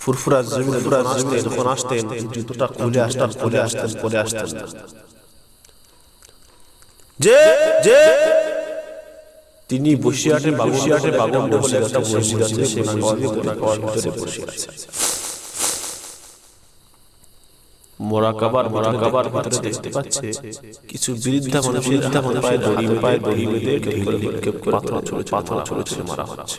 ফুরফুরা জমিনে ফুরফুরা জমিনে যখন আসতেন জুতোটা খুলে আসতেন খুলে আসতেন খুলে আসতেন। যে যে তিনি বসিয়াটে বাগন বসে বসে আছে ভিতরে বসে আছে মোরাকাবার মোরাকাবার ভিতরে দেখতে পাচ্ছে কিছু বৃদ্ধা মানুষ বৃদ্ধা মানুষ পায়ে দড়ি পায়ে দড়ি বেঁধে পাথর ছড়ে পাথর মারা হচ্ছে।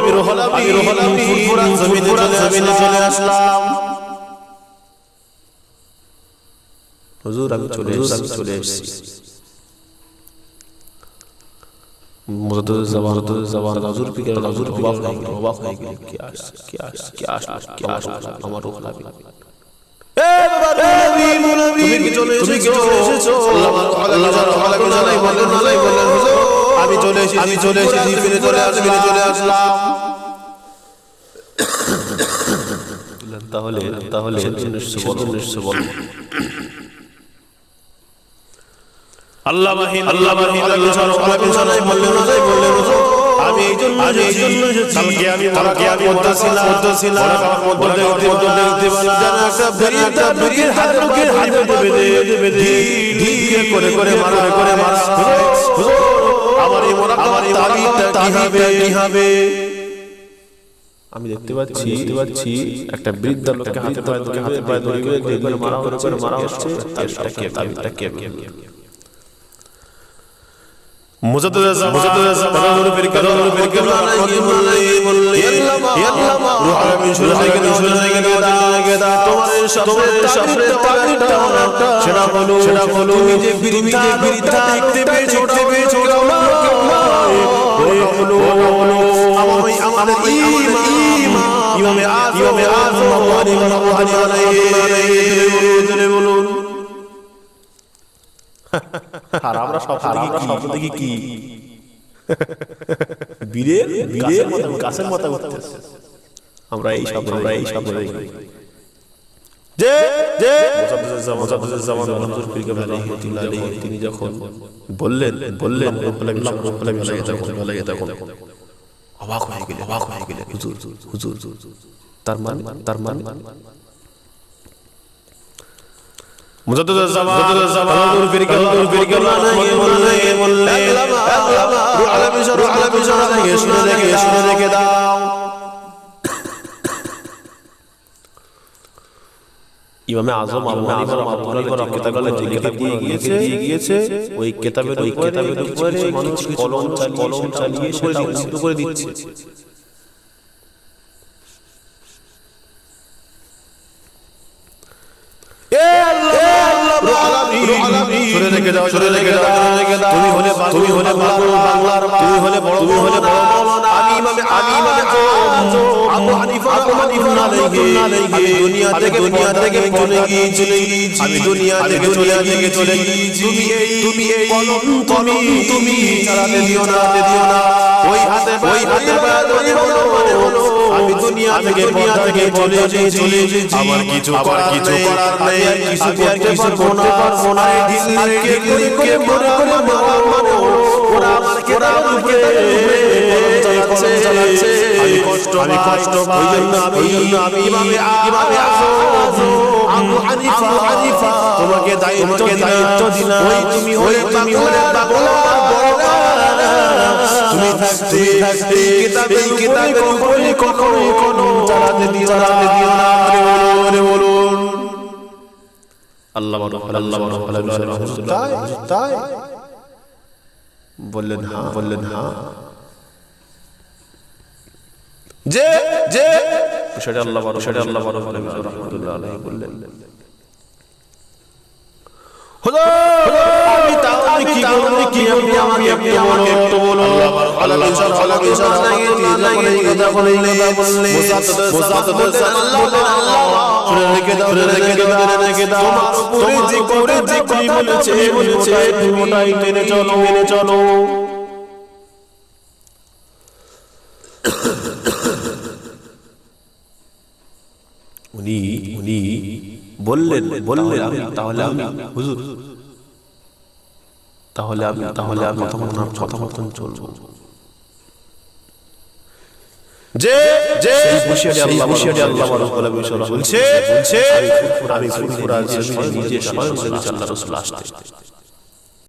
আমি রোহল আমি রোহল আমি ফুরফুরা জমিনে জমিনে চলে আসলাম হুজুর আমি চলে আমি চলে এসেছি মুজাদ্দিদ জামান মুজাদ্দিদ জামান হুজুর পিকে হুজুর অবাক হয়ে গেল অবাক হয়ে গেল কি আসছে কি আসছে কি আসছে কি আসছে আমার রোহল আমি এ বাবা নবী নবী তুমি কি চলে এসেছ আল্লাহ আল্লাহ আল্লাহ বলেন জানাই বলেন আমি চলে এসেছি আমি চলে এসেছি ফিরে চলে আসলাম ফিরে চলে আসলাম তাহলে তাহলে আল্লাহ বললেন আমি এই জন্য আমি এই জন্য কালকে আমি কালকে আমি বলতেছিলাম বলতেছিলাম মধ্যে মধ্যে দেখতে পেলাম একটা বেরিয়ে বেরিয়ে হাত লোকের হাত বেঁধে বেঁধে ঢিল করে করে মারা করে মারা আমার এই মোরা আমার এই তাবিটা কি হবে? কি হবে? আমি দেখতে পাচ্ছি দেখতে পাচ্ছি একটা বৃদ্ধ লোককে হাতে পায়ে ধরে হাতে পায়ে ধরে করে মারা হচ্ছে মারা হচ্ছে। তাবিটা কে? তাবিটা কে? মুজাদ্দিদ মুজাদ্দিদ কালামুর ফির কালামুর ফির কালামুর বললে বললে আল্লাহ রূহ আলামিন শুরু থেকে শুরু থেকে দাও তোমার সামনে সামনে তাবিটা সেটা বলো সেটা বলো তুমি যে বৃদ্ধা দেখতে আল্লাহ বলো বলো আমার আমাদের ঈমান ইমামে ইমামে আযম আল্লাহু আলাইহি বলুন আর আমরা আমরা স্বপ্ন দেখি কি বীরের বীরের গাছের মাথা উঠতেছে আমরা এই স্বপ্ন আমরা এই স্বপ্ন দেখি যে যে তিনি যখন বললেন বললেন অবাক হয়ে গেলে অবাক হয়ে গেলে হুজুর হুজুর তার মানে তার মানে মুজাদ্দিদ জামান হুজুর ফির গেল হুজুর ফির গেল বললে বললে রূহ আলামিন রূহ আলামিন শুনে দেখে শুনে দেখে দাও ইমামে আজম আবু হানিফা রাহমাতুল্লাহি আলাইহি কিতাবে কিতাব দিয়ে গিয়েছে গিয়েছে। ওই কিতাবের ওই কিতাবের উপরে মানুষ কলম কলম চালিয়ে সেটা উল্টো করে দিচ্ছে। তুমি হলে বাংলার তুমি হলে বড় তুমি হলে বড় আমি ইমামে আমি ইমামে আবু হানিফা আবু আলাইহি আমি দুনিয়া থেকে দুনিয়া থেকে চলে গিয়েছি আমি দুনিয়া থেকে চলে থেকে চলে গিয়েছি তুমি এই তুমি এই কলম তুমি তুমি চালাতে দিও না দিও না। ওই হাতে ওই হাতে বাদনে বলো। বলো আমি দুনিয়া থেকে দুনিয়া থেকে চলে চলে আমার কিছু আমার কিছু করার নেই। কিছু করতে পারব না। করে করে ওরা আমার ওরা আমাকে আমি কষ্ট আমি কষ্ট ওই জন্য আমি আমি ইমামে ইমামে আবু হানিফা হানিফা তোমাকে দায়িত্ব দায়িত্ব দিলাম ওই তুমি ওই তুমি হলে বাংলা তুমি থাকতে এই কিতাবের কিতাবের উপরে কখনো কোনো চালাতে দিও না দিও না বলে বলুন আল্লাহ আল্লাহ তাই তাই বললেন হ্যাঁ বললেন হ্যাঁ যে যে সেটা আল্লাহ বড় সেটা আল্লাহ বড় বলে রহমতুল্লাহ আলাইহি বললেন আল্লাহ ইনশাআল্লাহ আল্লাহ ইনশাআল্লাহ যখন এই কথা বললেন মুসাদ্দাদ আল্লাহ আল্লাহ শুনে রেখে দাও শুনে রেখে দাও শুনে রেখে দাও তোমার উপরে যে করে যে কি বলেছে বলেছে ওটাই মেনে চলো মেনে চলো উনি উনি বললেন বললেন আমি তাহলে আমি হুজুর তাহলে আমি তাহলে আমি কথা মতন কথা মতন চলবো যে যে বসিয়াটি আল্লাহ বসিয়াটি আল্লাহ বলে বলছে বলছে। আমি ফুরফুরা নিজে স্বয়ং আল্লাহ রাসূল আসতে